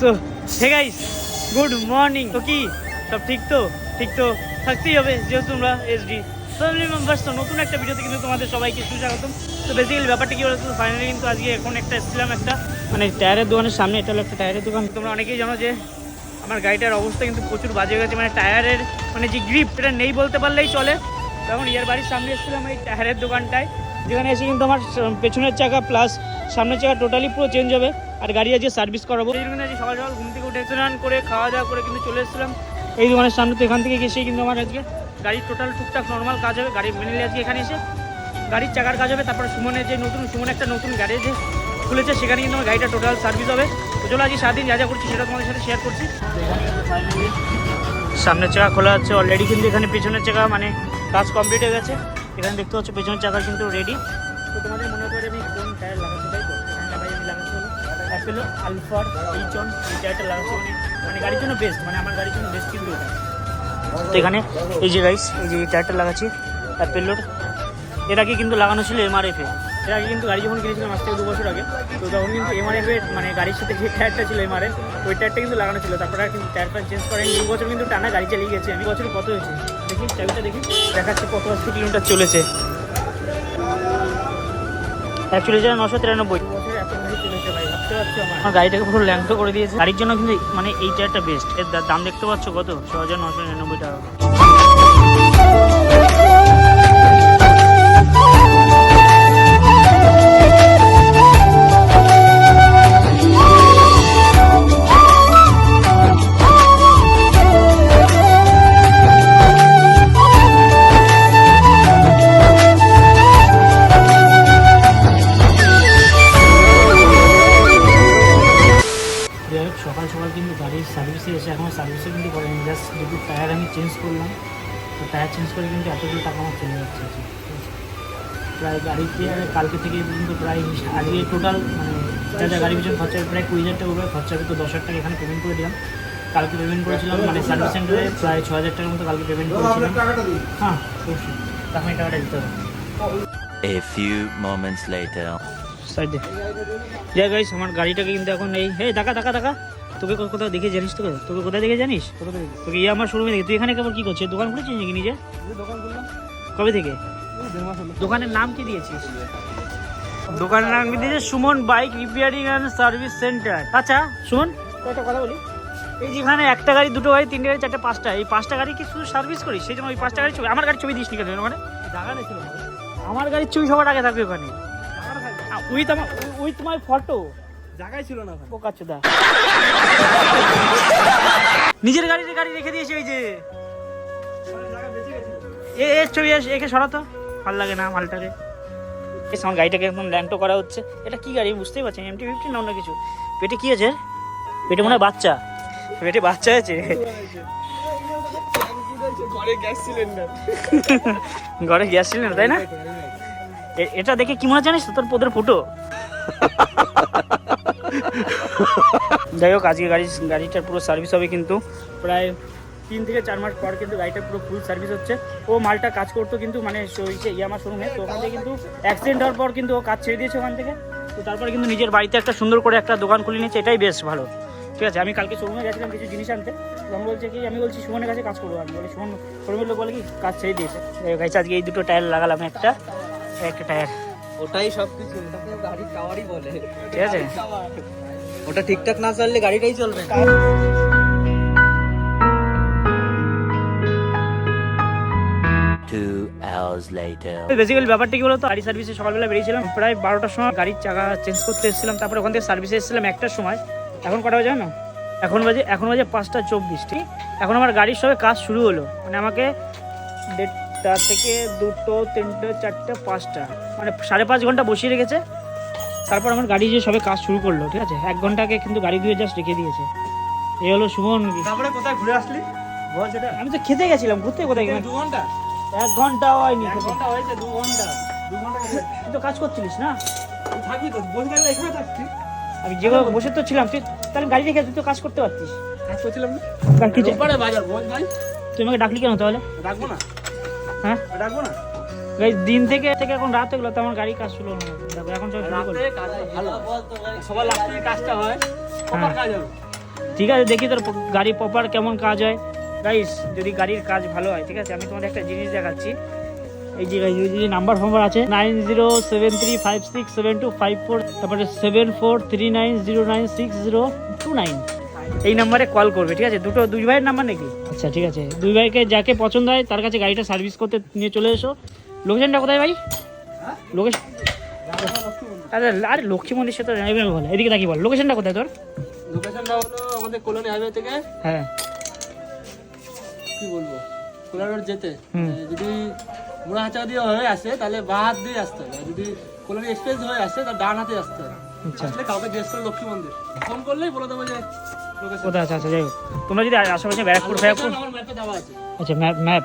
So hey guys good morning তো কি? সব ঠিক তো? ঠিক তো? থাকতেই হবে, যেহেতু তোমরা এসডি ফ্যামিলি মেম্বার্স তো নতুন একটা ভিডিওতে কিন্তু তোমাদের সবাইকে সুস্বাগতম। তো বেসিক্যালি ব্যাপারটা কি বলতো? ফাইনালি কিন্তু আজকে এখন একটা এসেছিলাম একটা মানে টায়ারের দোকানের সামনে, এটা হলো একটা টায়ারের দোকান। তোমরা অনেকেই জানো যে, আমার গাড়িটার অবস্থা কিন্তু প্রচুর বাজে হয়ে গেছে। মানে টায়ারের মানে যে গ্রিপ এটা নেই বলতে পারলেই চলে। তখন ইয়ার বাড়ির সামনে এসেছিলাম এই টায়ারের দোকানটায়। যেখানে এসে কিন্তু আমার পেছনের চাকা প্লাস সামনের চাকা টোটালি পুরো চেঞ্জ হবে। আর গাড়ি আজকে সার্ভিস করাবো। এই জন্য সকাল সকাল ঘুম থেকে উঠে স্নান করে খাওয়া দাওয়া করে কিন্তু চলে এসেছিলাম। এই দোকানের সামনে তো এখান থেকে এসেই কিন্তু আমার আজকে গাড়ির টোটাল টুকটাক নর্মাল কাজ হবে। গাড়ি মেনে আজকে এখানে এসে গাড়ির চাকার কাজ হবে। তারপরে সুমনের যে নতুন সুমন একটা নতুন গ্যারেজ খুলেছে। সেখানে কিন্তু আমার গাড়িটা টোটাল সার্ভিস হবে। তো চলো আজকে সারাদিন যা যা করছি সেটা তোমাদের সাথে শেয়ার করছি। সামনের চাকা খোলা আছে অলরেডি কিন্তু এখানে পেছনের চাকা মানে কাজ কমপ্লিট হয়ে গেছে। এখানে দেখতে পাচ্ছ পেছনের চাকা কিন্তু রেডি তো তোমাদের মনে করে আমি কোন টায়ার লাগাচ্ছি তাই তো? এখানে আমি লাগাচ্ছি হলো অ্যাপেলো আলফার এইচন এই টায়ারটা লাগাচ্ছি মানে মানে গাড়ির জন্য বেস্ট মানে আমার গাড়ির জন্য বেস্ট কিন্তু এটা। তো এখানে এই যে গাইস এই যে এই টায়ারটা লাগাচ্ছি অ্যাপেলোর এর আগে কিন্তু লাগানো ছিল এমআরএফে এর আগে কিন্তু গাড়ি যখন কিনেছিলাম আজ থেকে দু বছর আগে তো তখন কিন্তু এমআরএফে মানে গাড়ির সাথে যে টায়ারটা ছিল এমআরএফ ওই টায়ারটা কিন্তু লাগানো ছিল। তারপরে আর কিন্তু টায়ারটা চেঞ্জ করেন। দু বছর কিন্তু টানা গাড়ি চালিয়ে গেছে। আমি বছর কত হয়েছে? দেখি কত কিলোমিটার চলেছে। নশো তিরানব্বই। আমার গাড়িটাকে পুরো ল্যাংটো করে দিয়েছে। গাড়ির জন্য কিন্তু মানে এই টায়ারটা বেস্ট এর দাম দেখতে পাচ্ছ কত? ছ হাজার নশো নিরানব্বই টাকা। প্রায় গাড়িতে কালকে থেকে পর্যন্ত প্রায় আজকে টোটাল মানে যা যা গাড়ি পিছনে খরচা প্রায় কুড়ি হাজার টাকা উপরে খরচা তো দশ হাজার টাকা এখানে পেমেন্ট করে দিলাম। কালকে পেমেন্ট করেছিলাম মানে সার্ভিস সেন্টারে প্রায় ছ হাজার টাকার মতো কালকে পেমেন্ট করেছিলাম। হ্যাঁ অবশ্যই। তখন টাকাটা দিতে হবে। A few moments later. যাই গাইস আমার গাড়িটাকে কিন্তু এখন এই হে টাকা টাকা টাকা তোকে কোথাও দেখে জানিস তোকে? তোকে কোথায় দেখে জানিস? তোকে ইয়ে আমার শোরুমে দেখে তুই এখানে কেবল কি করছিস? দোকান খুলেছিস নাকি নিজে? কবে থেকে? দোকানের নাম কি দিয়েছিস? দোকানের নাম কি দিয়েছিস? Suman bike repairing and service centre. আচ্ছা সুমন একটা কথা বলি। এই যেখানে একটা গাড়ি দুটো গাড়ি তিনটে গাড়ি চারটে পাঁচটা এই পাঁচটা গাড়ি কি শুধু সার্ভিস করিস? সেই জন্য ওই পাঁচটা গাড়ি ছবি আমার গাড়ি ছবি দিস নি কেন ওখানে জায়গা নেই ছিল আমার গাড়ির ছবি সবার আগে থাকবে ওখানে। উইথ আমার উইথ মাই ফটো জায়গায় ছিল না। বোকাচোদা নিজের গাড়িতে গাড়ি রেখে দিয়েছে ওই যে। এ এর ছবি এস- একে সরাতো। ভালো লাগে না মালটাকে। এস, আমার গাড়িটাকে একদম ল্যাংটো করা হচ্ছে। এটা কি গাড়ি? বুঝতেই পারছি এমটি ফিফটি না অন্য কিছু? পেটে কি আছে? পেটে মনে হয় বাচ্চা। পেটে বাচ্চা আছে। ঘরে গ্যাস সিলিন্ডার। ঘরে গ্যাস সিলিন্ডার তাই না? এটা দেখে কি মনে জানিস তোর পোদের ফুটো? যাই হোক আজকে গাড়ি গাড়িটার পুরো সার্ভিস হবে কিন্তু প্রায় তিন থেকে চার মাস পর কিন্তু গাড়িটা পুরো ফুল সার্ভিস হচ্ছে। ও মালটা কাজ করতো কিন্তু মানে ইয়ামা শোরুমে তো ওখান থেকে কিন্তু অ্যাক্সিডেন্ট হওয়ার পর কিন্তু ও কাজ ছেড়ে দিয়েছে ওখান থেকে। তো তারপরে কিন্তু নিজের বাড়িতে একটা সুন্দর করে একটা দোকান খুলে নিয়েছে এটাই বেশ ভালো। ঠিক আছে আমি কালকে শোরুমে গেছিলাম কিছু জিনিস আনতে। তখন বলছে কি আমি বলছি সুমনের কাছে কাজ করব। আমি বলি সুমন শোরুমের লোক বলে কি কাজ ছেড়ে দিয়েছে। গাইছে আজকে এই দুটো টায়ার লাগালাম একটা একটা টায়ার ওটাই সব কিছু গাড়ি টাওয়ারই বলে। ঠিক আছে? ওটা ঠিকঠাক না চললে গাড়িটাই চলবে। বেসিক্যালি ব্যাপারটা কি বলতো? গাড়ি সার্ভিসে সকালবেলা বেরিয়েছিলাম প্রায় বারোটার সময় গাড়ির চাকা চেঞ্জ করতে এসেছিলাম তারপরে ওখান থেকে সার্ভিসে এসেছিলাম একটার সময়। এখন কটা বাজে জানো? এখন বাজে এখন বাজে পাঁচটা চব্বিশ ঠিক? এখন আমার গাড়ির সবে কাজ শুরু হলো। মানে আমাকে দেড়টা থেকে দুটো তিনটে চারটে পাঁচটা মানে সাড়ে পাঁচ ঘণ্টা বসিয়ে রেখেছে। তারপর আমার গাড়ি যে সবে কাজ শুরু করল ঠিক আছে? এক ঘণ্টা আগে কিন্তু গাড়ি ধুয়ে জাস্ট রেখে দিয়েছে। এই হলো সুমন তারপরে কোথায় ঘুরে আসলি? বল সেটা। আমি তো খেতে গেছিলাম ঘুরতে কোথায় গেলাম দু ঘণ্টা? এক ঘণ্টা হয়নি এক ঘণ্টা হয়েছে দু ঘণ্টা। দু ঘণ্টা তুই তো কাজ করছিলিস না? থাকবি তো বসে থাকলে এখানে থাকছি আমি যেভাবে বসে তো ছিলাম তুই তাহলে গাড়ি রেখে তুই তো কাজ করতে পারতিস। কাজ করছিলাম না। কার কি রোববারে বাজার বোঝ ভাই। তুই আমাকে ডাকলি কেন তাহলে? ডাকবো না? হ্যাঁ? ডাকবো না? দিন থেকে থেকে এখন রাত হয়ে গেলো তো আমার গাড়ি কাজ শুরু হলো না। দেখো এখন সব শুরু করল সবার লাস্টে কাজটা হয় কাজ হবে। ঠিক আছে দেখি তোর গাড়ি প্রপার কেমন কাজ হয়। গাইস যদি গাড়ির কাজ ভালো হয় ঠিক আছে? আমি তোমাদের একটা জিনিস দেখাচ্ছি। এই যে যে নাম্বার ফাম্বার আছে nine zero seven three five six seven two five four তারপরে seven four three nine zero nine six zero two nine এই নাম্বারে কল করবে ঠিক আছে? দুটো দুই ভাইয়ের নাম্বার নাকি? আচ্ছা ঠিক আছে। দুই ভাইকে যাকে পছন্দ হয় তার কাছে গাড়িটা সার্ভিস করতে নিয়ে চলে এসো। লোকেশনটা কোথায় ভাই? লোকেশন আরে আরে লক্ষ্মী মন্দির সাথে এদিকে তাকি বল। লোকেশনটা কোথায় তোর? লোকেশনটা হলো আমাদের কলোনি হাইওয়ে থেকে। হ্যাঁ। কি বলব? কোলার রোড যেতে যদি মুড়াহাচা দিয়ে হয়ে আসে তাহলে বাঁ হাত দিয়ে আসতে হবে। যদি কলোনি এক্সপ্রেস হয়ে আসে তাহলে ডান হাতে আসতে হবে। আচ্ছা। আসলে কাউকে জিজ্ঞেস করে লক্ষ্মী মন্দির। ফোন করলেই বলে দেবো যে কোথায় আছে? আচ্ছা যাই হোক। তোমরা যদি আশেপাশে ব্যারাকপুর ফ্যারাকপুর আচ্ছা ম্যাপ ম্যাপ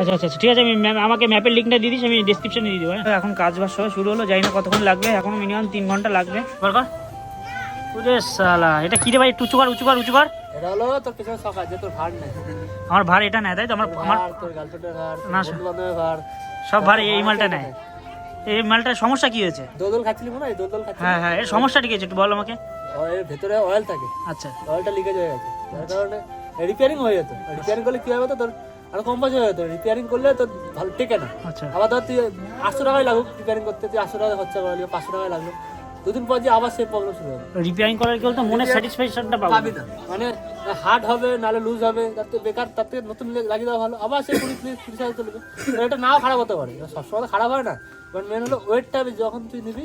আচ্ছা আচ্ছা আচ্ছা, ঠিক আছে আমি ম্যাম আমাকে ম্যাপের লিঙ্কটা দিয়ে দিস আমি ডিসক্রিপশনে দিয়ে দেবো হ্যাঁ? এখন কাজ বাজ সব শুরু হলো জানি না কতক্ষণ লাগবে এখনও মিনিমাম তিন ঘণ্টা লাগবে। বরকর? ওরে সালা এটা কি রে ভাই? একটু উঁচু কর উঁচু কর উঁচু কর। এটা হলো তোর পেছনে সকাল যে তোর ভার নেই। আমার ভার এটা নেয় তাই তো? আমার আমার তোর গার্লফ্রেন্ডের ভার না, বন্ধু বান্ধবের ভার। সব ভার এই মালটা নেয়। এই মালটার সমস্যা কি হয়েছে? দোদল খাচ্ছিলি মনে হয়? দোদল খাচ্ছিলি? হ্যাঁ হ্যাঁ এর সমস্যাটা কি হয়েছে একটু বল আমাকে। এর ভেতরে অয়েল থাকে। আচ্ছা। অয়েলটা লিকেজ হয়ে গেছে। যার কারণে রিপেয়ারিং হয়ে যেত। রিপেয়ারিং করলে কি হবে তো তোর আরও কম পয়সা হয়ে যেত। রিপেয়ারিং করলে তোর ভালো টেকে না। আচ্ছা। আবার ধর তুই আটশো টাকায় লাগুক রিপেয়ারিং করতে। তুই আটশো টাকা খরচা করলি পাঁচশো টাকায় লাগল। দুদিন পর যে আবার সেই প্রবলেম শুরু হবে। রিপেয়ারিং করার কি বলতো? মনে স্যাটিসফ্যাকশনটা পাবো। না। মানে হার্ড হবে নাহলে লুজ হবে তার থেকে বেকার তার থেকে নতুন লাগিয়ে দেওয়া ভালো। আবার সেই কুড়ি তিরিশ তিরিশ হাজার চলবে। এটা নাও খারাপ হতে পারে। সবসময় তো খারাপ হয় না। বাট মেন হলো ওয়েটটা যখন তুই নিবি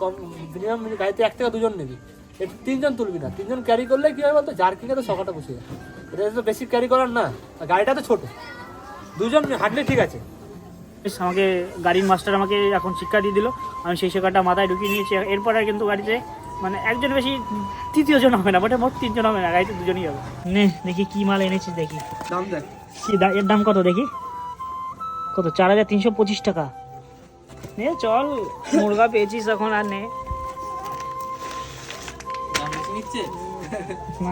কম মিনিমাম গাড়িতে এক থেকে দুজন নিবি। একটু তিনজন তুলবি না। তিনজন ক্যারি করলে কি হয় বলতো? জার্কিংয়ে তো সকাটা বসে যায়। এটা তো বেশি ক্যারি করার না। গাড়িটা তো ছোট। দুজন হাঁটলে ঠিক আছে। আমাকে গাড়ির মাস্টার আমাকে এখন শিক্ষা দিয়ে দিল। আমি সেই শেখাটা মাথায় ঢুকিয়ে নিয়েছি। এরপর আর কিন্তু গাড়িতে মানে একজন বেশি তৃতীয় জন হবে না বটে মোট তিনজন হবে না গাড়িতে দুজনই হবে। নে দেখি কি মাল এনেছিস দেখি। দাম দেখ। এর দাম কত দেখি? কত? চার হাজার তিনশো পঁচিশ টাকা। নে চল মুরগা পেয়েছিস এখন আর নে। না,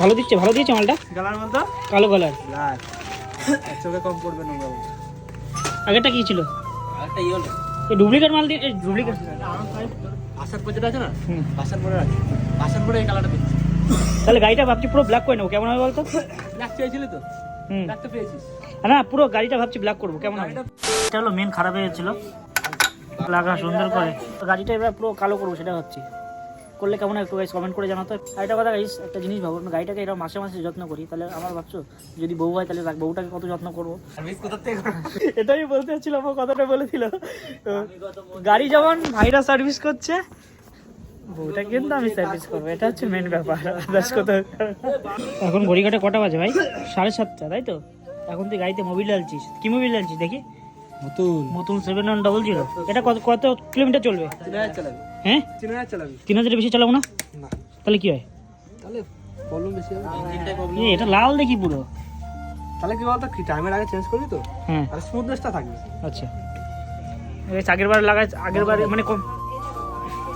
ভালো দিচ্ছে ভালো দিচ্ছে মালটা? গালার বলতো? কালো কালার। চোখে কম পড়বে নোংরা আগেরটা কি ছিল? ইয়ে এই ডুপ্লিকেট মাল দিয়ে ডুপ্লিকেট আসার পর যেটা আছে না পরে আছে। পরে এই কালারটা তাহলে গাড়িটা ভাবছি পুরো ব্ল্যাক করে নেব। কেমন হবে বলতো? ব্ল্যাক চেয়েছিলি তো? হুম। ব্ল্যাক তো পেয়েছিস। না পুরো গাড়িটা ভাবছি ব্ল্যাক করব। কেমন হবে? এটা হলো মেন খারাপ হয়েছিল লাগা সুন্দর করে। তো গাড়িটা এবার পুরো কালো করব সেটা ভাবছি। করলে কেমন হয় একটু গাইস কমেন্ট করে জানাতো। আর একটা কথা গাইস একটা জিনিস ভাবো আমি গাড়িটাকে এরকম মাসে মাসে যত্ন করি তাহলে আমার ভাবছ যদি বউ হয় তাহলে বউটাকে কত যত্ন করব? সার্ভিস কোথা থেকে এটাই বলতে চাচ্ছিলাম আমার কথাটা বলে দিল। তো গাড়ি যেমন ভাইরা সার্ভিস করছে বউটা কিন্তু আমি সার্ভিস করব এটা হচ্ছে মেন ব্যাপার আদার্স কথা। এখন ঘড়িঘাটে কটা বাজে ভাই? সাড়ে সাতটা তাই তো? এখন তুই গাড়িতে মোবিল ডালছিস কি মোবিল ডালছিস দেখি? নতুন নতুন সেভেন ওয়ান ডবল জিরো এটা কত কত কিলোমিটার চলবে? তিন হাজার চালাবি হ্যাঁ? তিন হাজার চালাবি তিন হাজারের বেশি চালাবো না? না। তাহলে কি হয়? তাহলে প্রবলেম বেশি হবে। ইঞ্জিনটাই প্রবলেম এ, এটা লাল দেখি পুরো। তাহলে কি বলতো কি টাইমের আগে চেঞ্জ করবি তো? হ্যাঁ। আর স্মুথনেসটা থাকবে। আচ্ছা। এই আগের বার লাগাই আগের বার মানে কম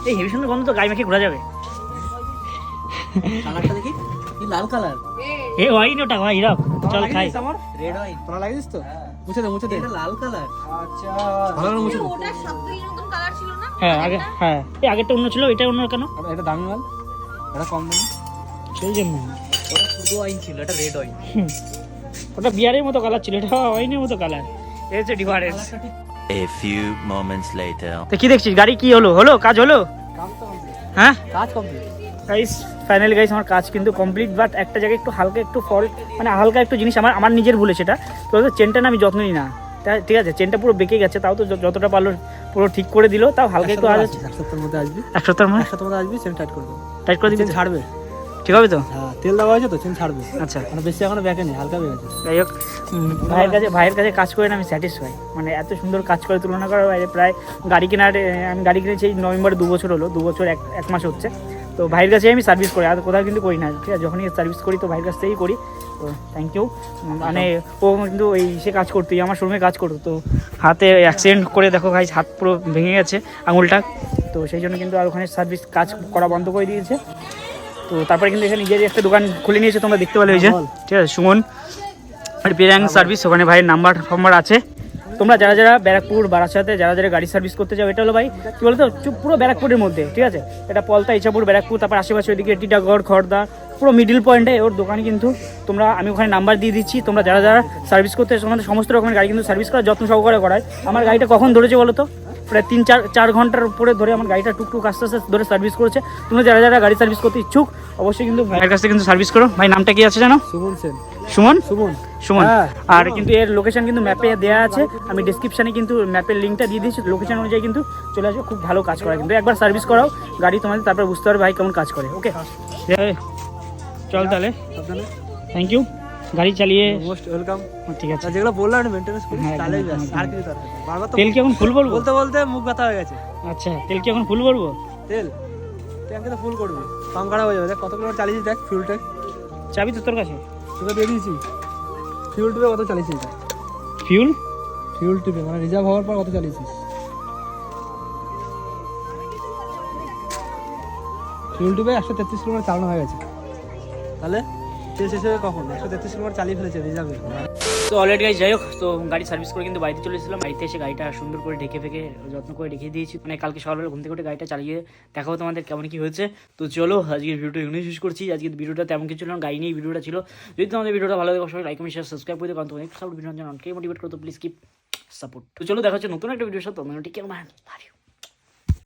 এই হেভি সুন্দর গন্ধ তো গাড়ি মেখে ঘোরা যাবে। কালারটা দেখি। লাল কালার। এ ওয়াইন ওটা ভাই রাখ চল খাই। আমার? রেড ওয়াইন তোরা লাগিয়েছিস তো? মুছে দে মুছে দে। এটা লাল কালার। আচ্ছা। ভালো করে মুছে দে। ওটা সবথেকে কালার ছিল না? হ্যাঁ আগে হ্যাঁ। এই আগেরটা অন্য ছিল এটা অন্য কেন? এটা দামি মাল। এটা কম দামি। সেই জন্য। ওটা শুধু ওয়াইন ছিল এটা রেড ওয়াইন হুম। ওটা বিয়ারের মতো কালার ছিল এটা ওয়াইনের মতো কালার। এই হচ্ছে difference. A few moments later. তো কি দেখছিস? গাড়ি কি হলো? হলো? কাজ হলো? হ্যাঁ? কাজ কমপ্লিট গাইস ফাইনালি গাইস আমার কাজ কিন্তু কমপ্লিট বাট একটা জায়গায় একটু হালকা একটু ফল্ট মানে হালকা একটু জিনিস আমার আমার নিজের ভুলে সেটা। তো চেনটা না আমি যত্ন নিই না। তা- ঠিক আছে চেনটা পুরো বেঁকে গেছে তাও তো যতটা পারল পুরো ঠিক করে দিল তাও হালকা একটু এক সপ্তাহের মধ্যে আসবি এক সপ্তাহের মধ্যে এক সপ্তাহের মধ্যে? আসবি চেন টাইট করে দেবো। টাইট করে দিবি ছাড়বে। ঠিক হবে তো? হ্যাঁ তেল দেওয়া হয়েছে তো চেন ছাড়বে। আচ্ছা। মানে বেশি এখনও ব্যাকে নেই হালকা বেড়েছে যাই হোক ভাইয়ের কাছে ভাইয়ের কাছে কাজ করে না আমি স্যাটিসফাই মানে এত সুন্দর কাজ করে তুলনা করার বাইরে প্রায় গাড়ি কেনার আমি গাড়ি কিনেছি এই নভেম্বরে দু বছর হলো দু বছর এক এক মাস হচ্ছে। তো ভাইয়ের কাছে আমি সার্ভিস করি আর কোথাও কিন্তু করি না ঠিক আছে? যখনই সার্ভিস করি তো ভাইয়ের কাছ থেকেই করি তো থ্যাংক ইউ মানে ও কিন্তু এই সে কাজ করতোই আমার শোরুমে কাজ করতো তো হাতে অ্যাক্সিডেন্ট করে দেখো ভাই হাত পুরো ভেঙে গেছে আঙুলটা তো সেই জন্য কিন্তু আর ওখানে সার্ভিস কাজ করা বন্ধ করে দিয়েছে। তো তারপরে কিন্তু এখানে নিজের একটা দোকান খুলে নিয়েছে তোমরা দেখতে পেলে ওই যে ঠিক আছে সুমন। আর বিরাং সার্ভিস ওখানে ভাইয়ের নাম্বার ফাম্বার আছে। তোমরা যারা যারা ব্যারাকপুর, বারাসাতে যারা যারা গাড়ি সার্ভিস করতে যাও, এটা হলো ভাই, কি বলতো পুরো ব্যারাকপুরের মধ্যে, ঠিক আছে? এটা পলতা, ইছাপুর, ব্যারাকপুর, তারপর আশেপাশে ওইদিকে টিটাগড় খড়দা পুরো মিডিল পয়েন্টে ওর দোকান কিন্তু তোমরা, আমি ওখানে নাম্বার দিয়ে দিচ্ছি, তোমরা যারা যারা সার্ভিস করতে তোমাদের সমস্ত রকমের গাড়ি কিন্তু সার্ভিস করা যত্ন সহকারে করায়। আমার গাড়িটা কখন ধরেছে বলো তো? প্রায় তিন, চার চার ঘণ্টার উপরে ধরে আমার গাড়িটা টুকটুক আস্তে আস্তে ধরে সার্ভিস করেছে। তোমরা যারা যারা গাড়ি সার্ভিস করতে ইচ্ছুক, অবশ্যই কিন্তু ভাইয়ের কাছে কিন্তু সার্ভিস করো। ভাই, নামটা কি আছে জানো? সুমন সেন। সুমন? সুমন। সুমন। হ্যাঁ, আর কিন্তু এর লোকেশন কিন্তু ম্যাপে দেওয়া আছে। আমি ডিসক্রিপশনে কিন্তু ম্যাপের লিঙ্কটা দিয়ে দিয়েছি। লোকেশন অনুযায়ী কিন্তু চলে আসবে। খুব ভালো কাজ করা কিন্তু। একবার সার্ভিস করাও। গাড়ি তোমাদের তারপর বুঝতে পারবে ভাই কেমন কাজ করে। ওকে চল তাহলে। থ্যাংক ইউ গাড়ি চালিয়ে মোস্ট ওয়েলকাম ঠিক আছে। যেগুলো বললাম মেনটেন্স করি হ্যাঁ, একদম। আর কিছু দরকার বারবার তো তেল কি এখন ফুল বলব বলতে বলতে মুখ ব্যথা হয়ে গেছে। আচ্ছা তেল কি এখন ফুল বলব তেল? ট্যাঙ্কে তো ফুল করবি। পাম্প খারাপ হয়ে যাবে। দেখ কত কিলোমিটার চালিয়েছিস দেখ ফিউল ট্যাঙ্ক চাবি তো তোর কাছে। তোকে দিয়ে দিয়েছি। ফিউল টিপে কত চালিয়েছিস। দেখ ফিউল ফিউল টিপে মানে রিজার্ভ হওয়ার পর কত চালিয়েছিস। ফিউল টিপে একশো তেত্রিশ কিলোমিটার চালানো হয়ে গেছে। তাহলে শেষ হবে কখন? একশো তেত্রিশ কিলোমিটার চালিয়ে ফেলেছে রিজার্ভে তো অলরেডি গাড়ি যাই হোক, তো গাড়ি সার্ভিস করে কিন্তু বাড়িতে চলে এসেছিলাম। বাড়িতে এসে গাড়িটা সুন্দর করে ঢেকে ফেকে যত্ন করে রেখে দিয়েছি। মানে কালকে সকালবেলা ঘুম থেকে উঠে গাড়িটা চালিয়ে দেখাবো তোমাদের কেমন কি হয়েছে। তো চলো, আজকের ভিডিওটা এখানে শেষ করছি। আজকে ভিডিওটা তেমন কিছু না, গাড়ি নিয়ে ভিডিওটা ছিল। যদি তোমাদের ভিডিওটা ভালো লাগে, অবশ্যই লাইক শেয়ার সাবস্ক্রাইব করে কারণ তোমার সাপোর্ট ভিডিও অনেকটাই মোটিভেট করতো প্লিজ কিপ সাপোর্ট তো চলো, দেখা হচ্ছে নতুন একটা ভিডিওর সাথে। তোমরা লাভ ইউ